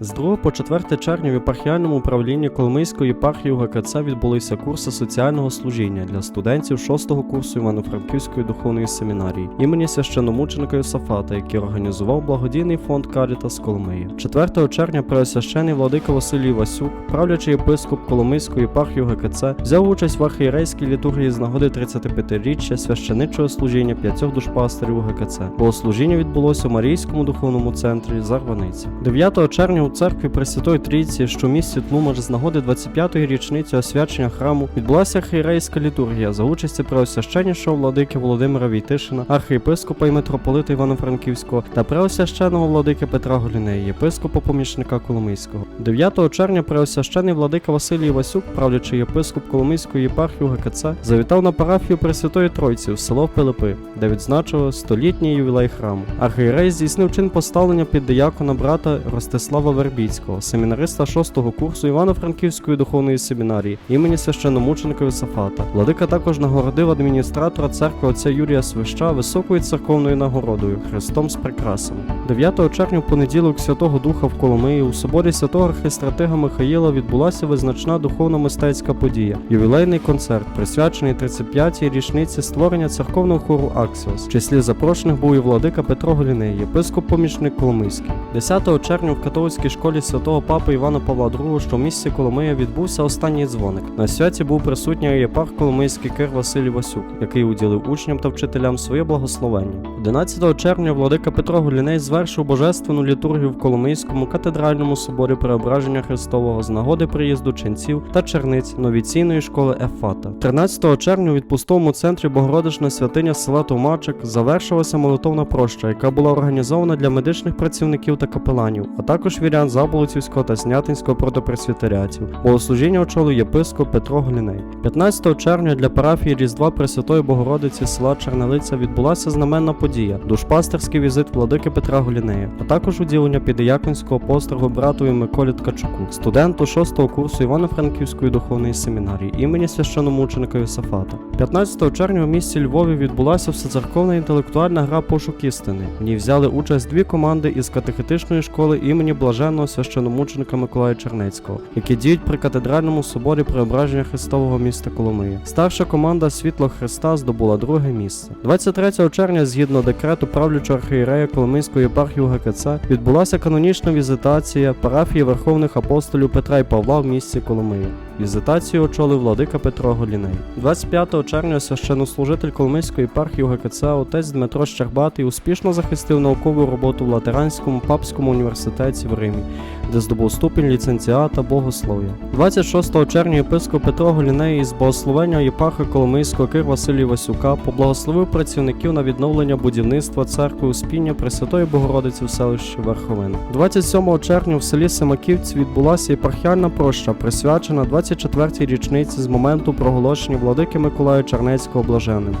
З 2 по 4 червня в єпархіальному управлінні Коломийської єпархії УГКЦ відбулися курси соціального служіння для студентів 6-го курсу Івано-Франківської духовної семінарії імені священномученика Йосафата, який організував благодійний фонд Карітас Коломиї. 4 червня преосвящений владика Василій Васюк, правлячий єпископ Коломийської єпархії УГКЦ, взяв участь в архієрейській літургії з нагоди 35-річчя священичого служіння п'ятьох душпастерів УГКЦ. Богослужіння відбулося у Марійському духовному центрі Зарваниці. 9 червня у церкві Пресвятої Трійці, що в місті Тлумач з нагоди 25-ї річниці освячення храму, відбулася архієрейська літургія за участі преосвященнішого владики Володимира Війтишина, архієпископа і митрополита Івано-Франківського та преосвященого владики Петра Голінеї, єпископа помічника Коломийського. 9 червня преосвящений владика Василій Васюк, правлячий єпископ Коломийської єпархії УГКЦ, завітав на парафію Пресвятої Тройці в село Пилипи, де відзначили столітній ювілей храму. Архієрей здійснив чин поставлення під диякона брата Ростислава Вербіцького, семінариста 6-го курсу Івано-Франківської духовної семінарії імені священномученика Йосафата. Владика також нагородив адміністратора церкви отця Юрія Свища високою церковною нагородою Христом з прикрасами. 9 червня в понеділок Святого Духа в Коломиї у соборі святого архистратига Михаїла відбулася визначна духовно-мистецька подія ювілейний концерт, присвячений 35-й річниці створення церковного хору Аксіос. В числі запрошених був і владика Петро Голіней, єпископ-помічник Коломийський. 10 червня в католицькій школі святого папи Івана Павла II, що в місті Коломия, відбувся останній дзвоник. На святі був присутній єпарх Коломийський кир Василій Васюк, який уділив учням та вчителям своє благословення. 11 червня владика Петро Голіней звершив божественну літургію в Коломийському катедральному соборі Преображення Христового з нагоди приїзду ченців та черниць новіційної школи Ефата. 13 червня у відпустовому центрі Богородична святиня села Томачик завершилася молитовна проща, яка була організована для медичних працівників та капеланів, а також вірян Заболоцівського та Снятинського протопресвітеріатів. Богослужіння очолив єпископ Петро Гліней. 15 червня для парафії Різдва Пресвятої Богородиці села Чернелиця відбулася знаменна подія душпастерський візит владики Петра Голінея, а також уділення піддияконського постригу братові Миколі Ткачуку, студенту 6-го курсу Івано-Франківської духовної семінарії імені священомученика Йосафата. 15 червня у місті Львові відбулася всецерковна інтелектуальна гра пошук істини. В ній взяли участь дві команди із катехетичної школи імені блаженного священомученика Миколая Чернецького, які діють при катедральному соборі Преображення Христового міста Коломиї. Старша команда Світло Христа здобула друге місце. 23 червня, згідно декрету правлячого архієрея Коломийської єпархії УГКЦ, відбулася канонічна візитація парафії Верховних апостолів Петра і Павла в місті Коломиї. Візитацію очолив владика Петро Голіней. 25 червня священнослужитель Коломийської єпархії УГКЦ отець Дмитро Щербатий успішно захистив наукову роботу в Латеранському папському університеті в Римі, де здобув ступінь ліцензіата богослов'я. 26 червня єпископ Петро Голіней із благословення єпарха Коломийського Кир Василій Васюка поблагословив працівників на відновлення будівництва церкви Успіння Пресвятої Богородиці в селищі Верховина. 27 червня в селі Семаківці відбулася єпархіальна проща, присвячена 24-й річниці з моменту проголошення владики Миколая Чернецького блаженним.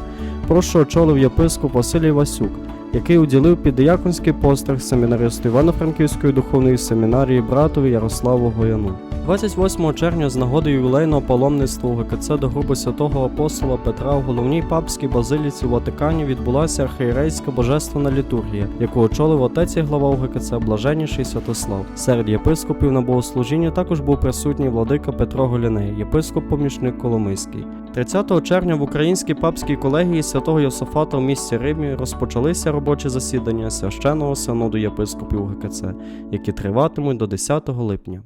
Прощу очолив єпископ Василій Васюк, який уділив піддияконський постриг семінаристу Івано-Франківської духовної семінарії братові Ярославу Гояну. 28 червня з нагоди ювілейного паломництва УГКЦ до групи святого апостола Петра в головній папській базиліці у Ватикані відбулася архієрейська божественна літургія, яку очолив отець і глава УГКЦ Блаженніший Святослав. Серед єпископів на богослужінні також був присутній владика Петро Голіней, єпископ-помічник Коломийський. 30 червня в українській папській колегії святого Йосафата в місті Римі розпочалися робочі засідання священного синоду єпископів УГКЦ, які триватимуть до 10 липня.